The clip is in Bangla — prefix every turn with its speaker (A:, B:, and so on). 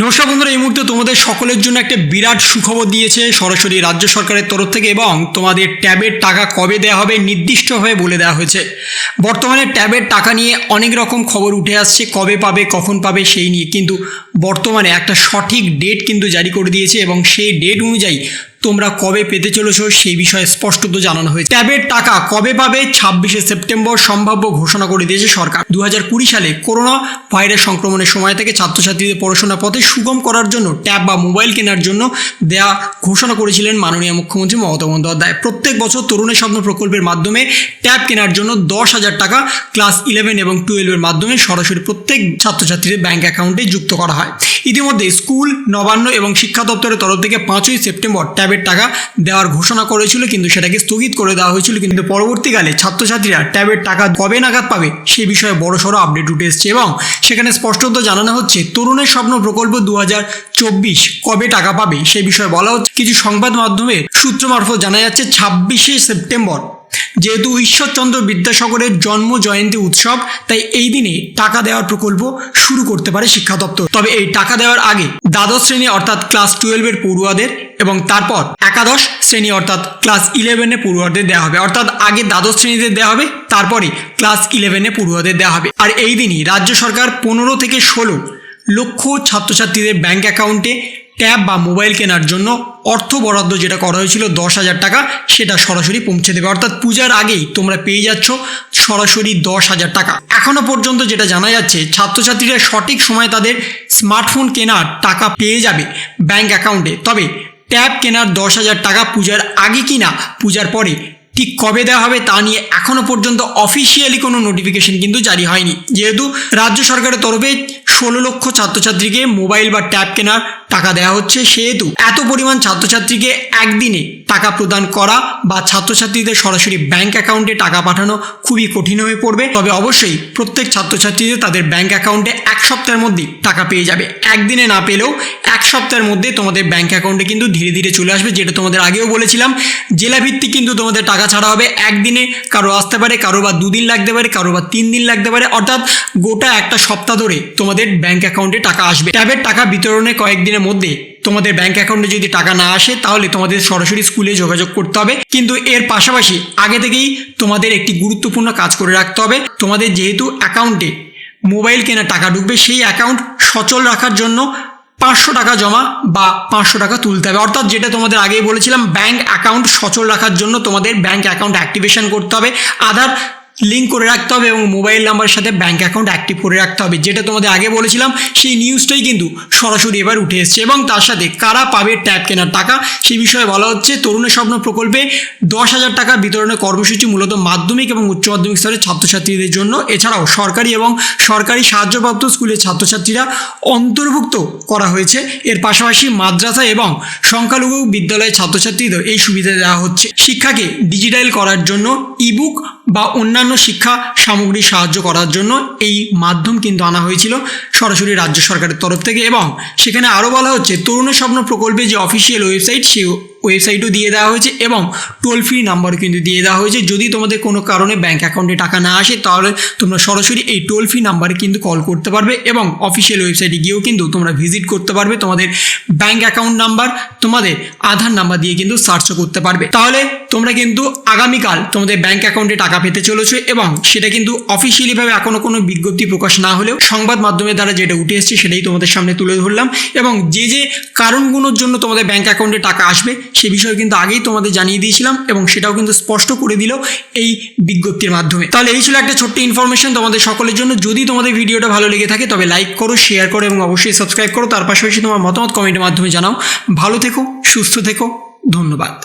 A: নমস্কার বন্ধুরা, এই মুহূর্তে তোমাদের সকলের জন্য একটা বিরাট সুখবর দিয়েছে সরাসরি রাজ্য সরকারের তরফ থেকে এবং তোমাদের ট্যাবের টাকা কবে দেওয়া হবে নির্দিষ্টভাবে বলে দেওয়া হয়েছে। বর্তমানে ট্যাবের টাকা নিয়ে অনেক রকম খবর উঠে আসছে, কবে পাবে, কখন পাবে সেই নিয়ে। কিন্তু বর্তমানে একটা সঠিক ডেট কিন্তু জারি করে দিয়েছে এবং সেই ডেট অনুযায়ী তোমরা কবে পেতে চলেছো সেই বিষয়ে স্পষ্টত জানানো হয়েছে। ট্যাবের টাকা কবে পাবে ছাব্বিশে সেপ্টেম্বর সম্ভাব্য ঘোষণা করে দিয়েছে সরকার। দু সালে করোনা ভাইরাস সংক্রমণের সময় থেকে ছাত্রছাত্রীদের পড়াশোনা পথে সুগম করার জন্য ট্যাব বা মোবাইল কেনার জন্য দেয়া ঘোষণা করেছিলেন মাননীয় মুখ্যমন্ত্রী মমতা বন্দ্যোপাধ্যায়। প্রত্যেক বছর তরুণের স্বপ্ন প্রকল্পের মাধ্যমে ট্যাব কেনার জন্য দশ হাজার টাকা ক্লাস ইলেভেন এবং টুয়েলভের মাধ্যমে সরাসরি প্রত্যেক ছাত্রছাত্রীদের ব্যাংক অ্যাকাউন্টে যুক্ত করা হয়। ইতিমধ্যে স্কুল, নবান্ন এবং শিক্ষা দপ্তরের তরফ থেকে পাঁচই সেপ্টেম্বর ট্যাবের টাকা দেওয়ার ঘোষণা করেছিল, কিন্তু সেটাকে স্থগিত করে দেওয়া হয়েছিল। কিন্তু পরবর্তীকালে ছাত্রছাত্রীরা ট্যাবের টাকা কবে নাগাদ পাবে, সে বিষয়ে বড়সড় আপডেট উঠে এসছে এবং সেখানে স্পষ্টত জানানো হচ্ছে, তরুণের স্বপ্ন প্রকল্প দু চব্বিশ কবে টাকা পাবে, সে বিষয়ে বলা হচ্ছে। কিছু সংবাদ মাধ্যমে সূত্র মারফত জানা যাচ্ছে, ছাব্বিশে সেপ্টেম্বর যেহেতু ঈশ্বরচন্দ্র বিদ্যাসাগরের জন্ম জয়ন্তী উৎসব, তাই এই দিনে টাকা দেওয়ার প্রকল্প শুরু করতে পারে শিক্ষা দপ্তর। তবে এই টাকা দেওয়ার আগে দ্বাদশ শ্রেণি অর্থাৎ ক্লাস টুয়েলভের পড়ুয়াদের এবং তারপর একাদশ শ্রেণি অর্থাৎ ক্লাস ইলেভেনে পড়ুয়াদের দেওয়া হবে। অর্থাৎ আগে দ্বাদশ শ্রেণীতে দেওয়া হবে, তারপরে ক্লাস ইলেভেনে পড়ুয়াদের দেওয়া হবে। আর এই দিনই রাজ্য সরকার পনেরো থেকে ষোলো লক্ষ ছাত্রছাত্রীদের ব্যাংক অ্যাকাউন্টে ট্যাব বা মোবাইল কেনার জন্য অর্থ বরাদ্দ যেটা করা হয়েছিল দশ হাজার টাকা, সেটা সরাসরি পৌঁছে দেবে। অর্থাৎ পূজার আগেই তোমরা পেয়ে যাচ্ছ সরাসরি দশ হাজার টাকা। এখনও পর্যন্ত যেটা জানা যাচ্ছে, ছাত্রছাত্রীরা সঠিক সময় তাদের স্মার্টফোন কেনার টাকা পেয়ে যাবে ব্যাংক অ্যাকাউন্টে। তবে ট্যাব কেনার দশ হাজার টাকা পূজার আগে কিনা, পূজার পরে ঠিক কবে দেওয়া হবে তা নিয়ে এখনও পর্যন্ত অফিসিয়ালি কোনো নোটিফিকেশন কিন্তু জারি হয়নি। যেহেতু রাজ্য সরকারের তরফে ষোলো লক্ষ ছাত্রছাত্রীকে মোবাইল বা ট্যাব কেনার টাকা দেওয়া হচ্ছে, সেহেতু এত পরিমাণ ছাত্রছাত্রীকে একদিনে টাকা প্রদান করা বা ছাত্রছাত্রীদের সরাসরি ব্যাংক অ্যাকাউন্টে টাকা পাঠানো খুবই কঠিন হয়ে পড়বে। তবে অবশ্যই প্রত্যেক ছাত্রছাত্রীদের তাদের ব্যাংক অ্যাকাউন্টে এক সপ্তাহের মধ্যে টাকা পেয়ে যাবে। একদিনে না পেলেও এক সপ্তাহের মধ্যে তোমাদের ব্যাংক অ্যাকাউন্টে কিন্তু ধীরে ধীরে চলে আসবে, যেটা তোমাদের আগেও বলেছিলাম। জেলাভিত্তিক কিন্তু তোমাদের টাকা ছাড়া হবে একদিনে, কারও আসতে পারে, কারও বা দুদিন লাগতে পারে, কারও বা তিন দিন লাগতে পারে। অর্থাৎ গোটা একটা সপ্তাহ ধরে তোমাদের ব্যাংক অ্যাকাউন্টে টাকা আসবে। ট্যাবের টাকা বিতরণে কয়েকদিনের মধ্যে তোমাদের ব্যাংক অ্যাকাউন্টে যদি টাকা না আসে, তাহলে তোমাদের সরাসরি স্কুলে যোগাযোগ করতে হবে। কিন্তু এর পাশাপাশি আগে থেকেই তোমাদের একটি গুরুত্বপূর্ণ কাজ করে রাখতে হবে। তোমাদের যেহেতু অ্যাকাউন্টে মোবাইল কেনা টাকা ঢুকবে, সেই অ্যাকাউন্ট সচল রাখার জন্য পাঁচশো টাকা জমা বা পাঁচশো টাকা তুলতে হবে। অর্থাৎ যেটা তোমাদের আগেই বলেছিলাম ব্যাংক অ্যাকাউন্ট সচল রাখার জন্য তোমাদের ব্যাংক অ্যাকাউন্ট অ্যাক্টিভেশন করতে হবে। আধার লিঙ্ক করে রাখতে হবে এবং মোবাইল নাম্বারের সাথে ব্যাংক অ্যাকাউন্ট অ্যাক্টিভ করে রাখতে হবে। যেটা তোমাদের আগে বলেছিলাম, সেই নিউজটাই কিন্তু সরাসরি এবার উঠে এসছে এবং তার সাথে কারা পাবে ট্যাব কেনার টাকা, সেই বিষয়ে বলা হচ্ছে তরুণের স্বপ্ন প্রকল্পে দশ হাজার টাকা বিতরণের কর্মসূচি মূলত মাধ্যমিক এবং উচ্চ মাধ্যমিক স্তরের ছাত্রছাত্রীদের জন্য। এছাড়াও সরকারি এবং সরকারি সাহায্যপ্রাপ্ত স্কুলের ছাত্রছাত্রীরা অন্তর্ভুক্ত করা হয়েছে। এর পাশাপাশি মাদ্রাসা এবং সংখ্যালঘু বিদ্যালয়ের ছাত্রছাত্রীদের এই সুবিধা দেওয়া হচ্ছে। শিক্ষাকে ডিজিটাল করার জন্য ইবুক বা অন্যান্য শিক্ষা সামগ্রী সাহায্য করার জন্য এই মাধ্যম কিন্তু আনা হয়েছিল। সরাসরি রাজ্য সরকারের তরফ থেকে এবং সেখানে আরও বলা হচ্ছে, তরুণ স্বপ্ন প্রকল্পে যে অফিসিয়াল ওয়েবসাইট সেই ওয়েবসাইটও দিয়ে দেওয়া হয়েছে এবং টোল ফ্রি নাম্বারও কিন্তু দিয়ে দেওয়া হয়েছে। যদি তোমাদের কোনো কারণে ব্যাঙ্ক অ্যাকাউন্টে টাকা না আসে, তাহলে তোমরা সরাসরি এই টোল ফ্রি নাম্বারে কিন্তু কল করতে পারবে এবং অফিসিয়াল ওয়েবসাইটে গিয়েও কিন্তু তোমরা ভিজিট করতে পারবে। তোমাদের ব্যাঙ্ক অ্যাকাউন্ট নাম্বার তোমাদের আধার নাম্বার দিয়ে কিন্তু সার্চও করতে পারবে। তাহলে তোমরা কিন্তু আগামীকাল তোমাদের ব্যাঙ্ক অ্যাকাউন্টে টাকা পেতে চলেছো এবং সেটা কিন্তু অফিসিয়ালিভাবে এখনও কোনো বিজ্ঞপ্তি প্রকাশ না হলেও সংবাদ মাধ্যমের দ্বারা যেটা উঠে এসছে সেটাই তোমাদের সামনে তুলে ধরলাম। এবং যে যে কারণগুলোর জন্য তোমাদের ব্যাঙ্ক অ্যাকাউন্টে টাকা আসবে, সে বিষয়ে কিন্তু আগেই তোমাদের জানিয়ে দিয়েছিলাম এবং সেটাও কিন্তু স্পষ্ট করে দিল এই বিজ্ঞপ্তির মাধ্যমে। তাহলে এই ছিল একটা ছোট্ট ইনফরমেশন তোমাদের সকলের জন্য। যদি তোমাদের ভিডিওটা ভালো লেগে থাকে, তবে লাইক করো শেয়ার করো এবং অবশ্যই সাবস্ক্রাইব করো। তার পাশাপাশি তোমার মতামত কমেন্টের মাধ্যমে জানাও। ভালো থেকো, সুস্থ থেকো। ধন্যবাদ।